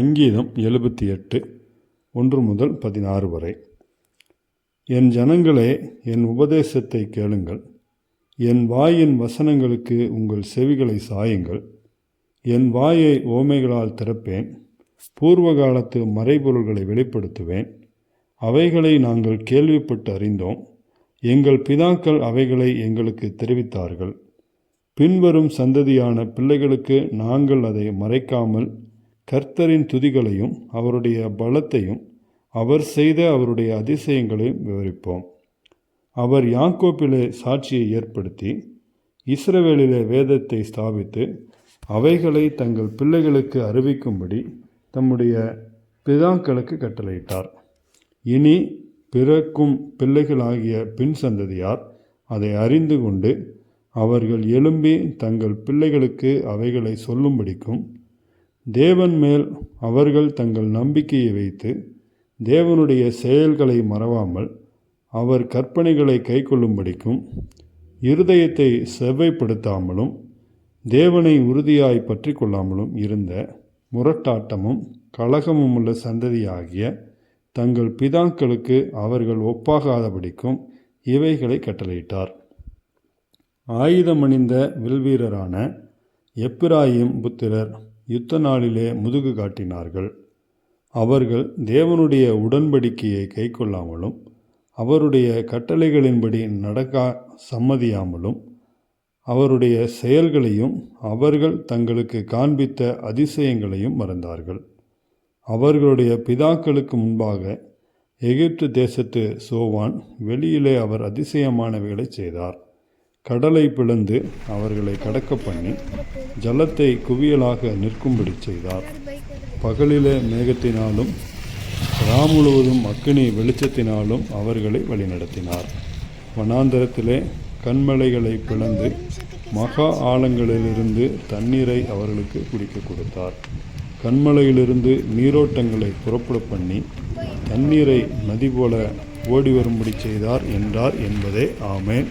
சங்கீதம் எழுபத்தி எட்டு ஒன்று முதல் பதினாறு வரை. என் ஜனங்களே என் உபதேசத்தை கேளுங்கள். என் வாயின் வசனங்களுக்கு உங்கள் செவிகளை சாயுங்கள். என் வாயை ஓமைகளால் திறப்பேன். பூர்வ காலத்து மறைபொருள்களை வெளிப்படுத்துவேன். அவைகளை நாங்கள் கேள்விப்பட்டு அறிந்தோம். எங்கள் பிதாக்கள் அவைகளை எங்களுக்கு தெரிவித்தார்கள். பின்வரும் சந்ததியான பிள்ளைகளுக்கு நாங்கள் அதை மறைக்காமல் கர்த்தரின் துதிகளையும் அவருடைய பலத்தையும் அவர் செய்த அவருடைய அதிசயங்களையும் விவரிப்போம். அவர் யாக்கோப்பிலே சாட்சியை ஏற்படுத்தி இஸ்ரவேலிலே வேதத்தை ஸ்தாபித்து அவைகளை தங்கள் பிள்ளைகளுக்கு அறிவிக்கும்படி தம்முடைய பிதாக்களுக்கு கட்டளையிட்டார். இனி பிறக்கும் பிள்ளைகளாகிய பின் சந்ததியார் அதை அறிந்து கொண்டு அவர்கள் எழும்பி தங்கள் பிள்ளைகளுக்கு அவைகளை சொல்லும்படிக்கும் தேவன் மேல் அவர்கள் தங்கள் நம்பிக்கையை வைத்து தேவனுடைய செயல்களை மறவாமல் அவர் கற்பனைகளை கைக்கொள்ளும்படிக்கும் இருதயத்தை செவ்வைப்படுத்தாமலும் தேவனை உறுதியாய் பற்றி கொள்ளாமலும் இருந்த முரட்டாட்டமும் கலகமும் உள்ள சந்ததியாகிய தங்கள் பிதாக்களுக்கு அவர்கள் ஒப்பாகாதபடிக்கும் இவைகளை கட்டளையிட்டார். ஆயுதமணிந்த வில்வீரரான எப்பிராயிம் புத்திரர் யுத்த நாளிலே முதுகு காட்டினார்கள். அவர்கள் தேவனுடைய உடன்படிக்கையை கைக்கொள்ளாமலும் அவருடைய கட்டளைகளின்படி நடக்கா சம்மதியாமலும் அவருடைய செயல்களையும் அவர்கள் தங்களுக்கு காண்பித்த அதிசயங்களையும் மறந்தார்கள். அவர்களுடைய பிதாக்களுக்கு முன்பாக எகிப்து தேசத்து சோவான் வெளியிலே அவர் அதிசயமானவைகளை செய்தார். கடலை பிளந்து அவர்களை கடக்க பண்ணி ஜலத்தை குவியலாக நிற்கும்படி செய்தார். பகலிலே மேகத்தினாலும் ரா முழுவதும் அக்கினி வெளிச்சத்தினாலும் அவர்களை வழிநடத்தினார். வனாந்தரத்திலே கண்மலைகளை பிளந்து மகா ஆழங்களிலிருந்து தண்ணீரை அவர்களுக்கு குடிக்க கொடுத்தார். கண்மலையிலிருந்து நீரோட்டங்களை புறப்பட பண்ணி தண்ணீரை நதி போல ஓடி வரும்படி செய்தார் என்றார் என்பதே ஆமேன்.